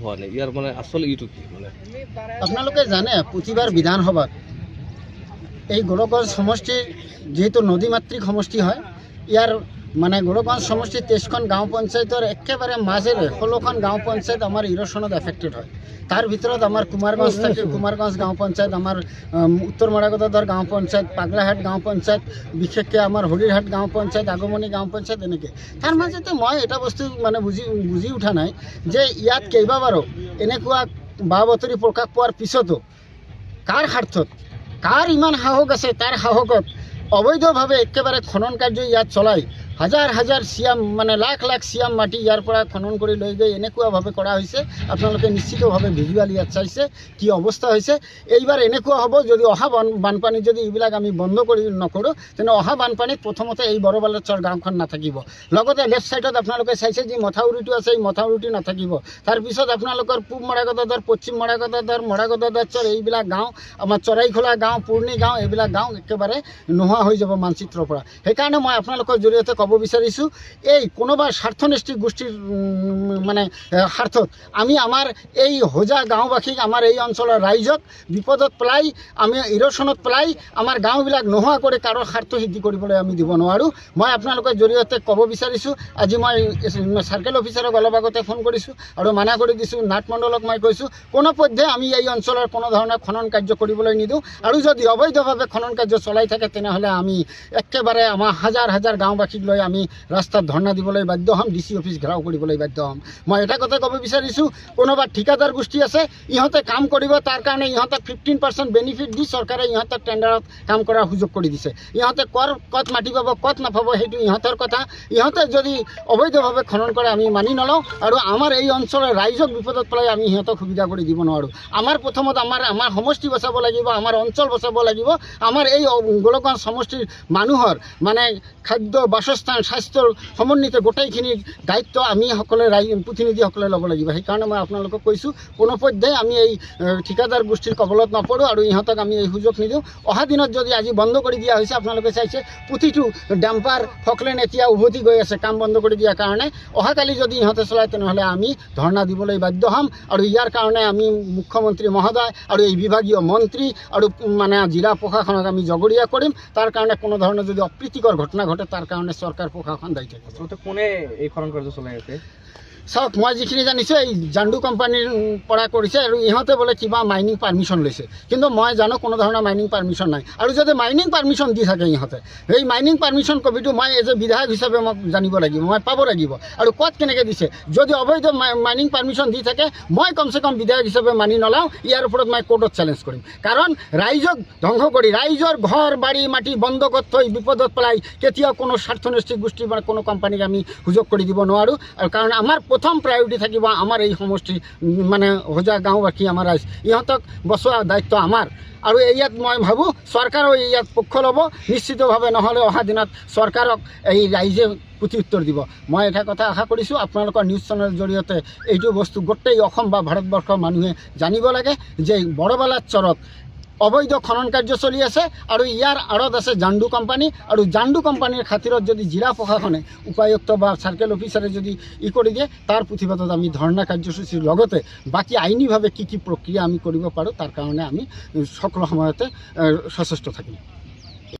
হোৱা নাই। ইয়াৰ মানে আচল কি মানে? আপোনালোকে জানে প্ৰতিবাৰ বিধানসভাত এই গোলকগঞ্জ সমষ্টিৰ যিহেতু নদীমাতৃক সমষ্টি হয়, ইয়াৰ মানে গোলকগঞ্জ সমষ্টিৰ তেইছখন গাঁও পঞ্চায়তৰ একেবাৰে মাজেৰে ষোল্লখন গাঁও পঞ্চায়ত আমাৰ ইৰ'শ্যনত এফেক্টেড হয়। তাৰ ভিতৰত আমাৰ কুমাৰগঞ্জ থাকে কুমাৰগঞ্জ গাঁও পঞ্চায়ত আমাৰ উত্তৰ মৰাগদৰ গাঁও পঞ্চায়ত পাগলাহাট গাঁও পঞ্চায়ত বিশেষকৈ আমাৰ হৰিৰহাট গাঁও পঞ্চায়ত আগমনী গাঁও পঞ্চায়ত এনেকৈ। তাৰ মাজতে মই এটা বস্তু মানে বুজি বুজি উঠা নাই যে ইয়াত কেইবাবাৰো এনেকুৱা বা বাতৰি প্ৰকাশ পোৱাৰ পিছতো কাৰ স্বাৰ্থত কাৰ ইমান সাহস আছে তাৰ সাহসত অবৈধভাৱে একেবাৰে খনন কাৰ্য ইয়াত চলাই হাজাৰ হাজাৰ চিয়াম মানে লাখ লাখ চিয়াম মাটি ইয়াৰ পৰা খনন কৰি লৈ গৈ এনেকুৱাভাৱে কৰা হৈছে। আপোনালোকে নিশ্চিতভাৱে ভিজুৱেল ইয়াত চাইছে কি অৱস্থা হৈছে। এইবাৰ এনেকুৱা হ'ব, যদি অহা বান বানপানীত যদি এইবিলাক আমি বন্ধ কৰি নকৰোঁ, তেনে অহা বানপানীত প্ৰথমতে এই বৰবালেশ্বৰ গাঁওখন নাথাকিব। লগতে লেফ্ট ছাইডত আপোনালোকে চাইছে যি মথাউৰিটো আছে, এই মথাউৰিটো নাথাকিব। তাৰপিছত আপোনালোকৰ পূব মৰাগদাদৰ, পশ্চিম মৰাগদাদৰ মৰাগদাদৰ এইবিলাক গাঁও, আমাৰ চৰাইখোলা গাঁও, পুৰণি গাঁও, এইবিলাক গাঁও একেবাৰে নোহোৱা হৈ যাব মানচিত্ৰৰ পৰা। সেইকাৰণে মই আপোনালোকৰ জৰিয়তে ক'ব বিচাৰিছোঁ, এই কোনোবা স্বাৰ্থনিষ্ঠী গোষ্ঠীৰ মানে স্বাৰ্থত আমি আমাৰ এই হোজা গাঁওবাসীক, আমাৰ এই অঞ্চলৰ ৰাইজক বিপদত পেলাই, আমি ইৰশ্যনত পেলাই, আমাৰ গাঁওবিলাক নোহোৱা কৰি কাৰো স্বাৰ্থ সিদ্ধি কৰিবলৈ আমি দিব নোৱাৰোঁ। মই আপোনালোকৰ জৰিয়তে ক'ব বিচাৰিছোঁ, আজি মই চাৰ্কেল অফিচাৰক অলপ আগতে ফোন কৰিছোঁ আৰু মানা কৰি দিছোঁ, নাট মণ্ডলক মই কৈছোঁ কোনোপধ্যে আমি এই অঞ্চলৰ কোনো ধৰণৰ খনন কাৰ্য কৰিবলৈ নিদিওঁ। আৰু যদি অবৈধভাৱে খনন কাৰ্য চলাই থাকে, তেনেহ'লে আমি একেবাৰে আমাৰ হাজাৰ হাজাৰ গাঁওবাসীক লৈ আমি ৰাস্তাত ধৰ্ণা দিবলৈ বাধ্য হ'ম ডি চি অফিচ ঘেৰাও কৰিবলৈ বাধ্য হ'ম। মই এটা কথা ক'ব বিচাৰিছোঁ, কোনোবা ঠিকাদাৰ গোষ্ঠী আছে, ইহঁতে কাম কৰিব, তাৰ কাৰণে ইহঁতক ফিফটিন পাৰ্চেণ্ট বেনিফিট দি চৰকাৰে ইহঁতক টেণ্ডাৰত কাম কৰাৰ সুযোগ কৰি দিছে। ইহঁতে কৰ, ক'ত মাটি পাব, ক'ত নাপাব, সেইটো ইহঁতৰ কথা। ইহঁতে যদি অবৈধভাৱে খনন কৰে, আমি মানি নলওঁ আৰু আমাৰ এই অঞ্চলৰ ৰাইজক বিপদত পেলাই আমি সিহঁতক সুবিধা কৰি দিব নোৱাৰোঁ। আমাৰ প্ৰথমত আমাৰ আমাৰ সমষ্টি বচাব লাগিব, আমাৰ অঞ্চল বচাব লাগিব। আমাৰ এই গোলকগঞ্জ সমষ্টিৰ মানুহৰ মানে খাদ্য, বাসস্থান স্বাস্থ্যৰ সমন্বিত গোটেইখিনি দায়িত্ব আমি সকলে ৰাই প্ৰতিনিধিসকলে ল'ব লাগিব। সেইকাৰণে মই আপোনালোকক কৈছোঁ কোনোপধ্যে আমি এই ঠিকাদাৰ গোষ্ঠীৰ কবলত নপৰোঁ আৰু ইহঁতক আমি এই সুযোগ নিদিওঁ। অহা দিনত যদি আজি বন্ধ কৰি দিয়া হৈছে, আপোনালোকে চাইছে প্ৰতিটো ডাম্পাৰ ফকলেন এতিয়া উভতি গৈ আছে কাম বন্ধ কৰি দিয়াৰ কাৰণে। অহাকালি যদি ইহঁতে চলায়, তেনেহ'লে আমি ধৰ্ণা দিবলৈ বাধ্য হ'ম। আৰু ইয়াৰ কাৰণে আমি মুখ্যমন্ত্ৰী মহোদয় আৰু এই বিভাগীয় মন্ত্ৰী আৰু মানে জিলা প্ৰশাসনক আমি জগৰীয়া কৰিম। তাৰ কাৰণে কোনো ধৰণৰ যদি অপ্ৰীতিকৰ ঘটনা ঘটে, তাৰ কাৰণে চৰকাৰ প্ৰশাসন দায়ী থাকিব আচলতে কোনে এই খনন কাৰ্য চলাই আছে? চাওক মই যিখিনি জানিছোঁ এই জাণ্ডু কোম্পানীৰ পৰা কৰিছে আৰু ইহঁতে বোলে কিবা মাইনিং পাৰ্মিশ্যন লৈছে। কিন্তু মই জানো কোনো ধৰণৰ মাইনিং পাৰ্মিশ্যন নাই। আৰু যদি মাইনিং পাৰ্মিশ্যন দি থাকে ইহঁতে সেই মাইনিং পাৰ্মিশ্যন কপিটো মই এজ এ বিধায়ক হিচাপে মোক জানিব লাগিব মই পাব লাগিব। আৰু ক'ত কেনেকৈ দিছে? যদি অবৈধ মাইনিং পাৰ্মিশ্যন দি থাকে মই কমচে কম বিধায়ক হিচাপে মানি নলওঁ ইয়াৰ ওপৰত মই কোৰ্টত চেলেঞ্জ কৰিম। কাৰণ ৰাইজক ধ্বংস কৰি ৰাইজৰ ঘৰ বাৰী মাটি বন্ধকত থৈ বিপদত পেলাই কেতিয়াও কোনো স্বাৰ্থনিষ্ঠী গোষ্ঠী বা কোনো কোম্পানীক আমি সুযোগ কৰি দিব নোৱাৰোঁ। আৰু কাৰণ আমাৰ প্ৰথম প্ৰায়ৰিটি থাকিব আমাৰ এই সমষ্টি মানে হোজা গাঁওবাসী আমাৰ ৰাইজ। ইহঁতক বচোৱা দায়িত্ব আমাৰ। আৰু ইয়াত মই ভাবোঁ চৰকাৰেও ইয়াত পক্ষ ল'ব। নিশ্চিতভাৱে নহ'লে অহা দিনত চৰকাৰক এই ৰাইজে প্ৰতি উত্তৰ দিব। মই এটা কথা আশা কৰিছোঁ, আপোনালোকৰ নিউজ চেনেলৰ জৰিয়তে এইটো বস্তু গোটেই অসম বা ভাৰতবৰ্ষৰ মানুহে জানিব লাগে যে বৰবালাত চৰত অবৈধ খনন কাৰ্য চলি আছে আৰু ইয়াৰ আঁৰত আছে জাণ্ডু কোম্পানী আৰু জাণ্ডু কোম্পানীৰ খাতিৰত যদি জিলা প্ৰশাসনে উপায়ুক্ত বা চাৰ্কেল অফিচাৰে যদি ই কৰি দিয়ে, তাৰ প্ৰতিবাদত আমি ধৰ্ণা কাৰ্যসূচীৰ লগতে বাকী আইনীভাৱে কি কি প্ৰক্ৰিয়া আমি কৰিব পাৰোঁ, তাৰ কাৰণে আমি সকলো সময়তে সচেষ্ট থাকিম।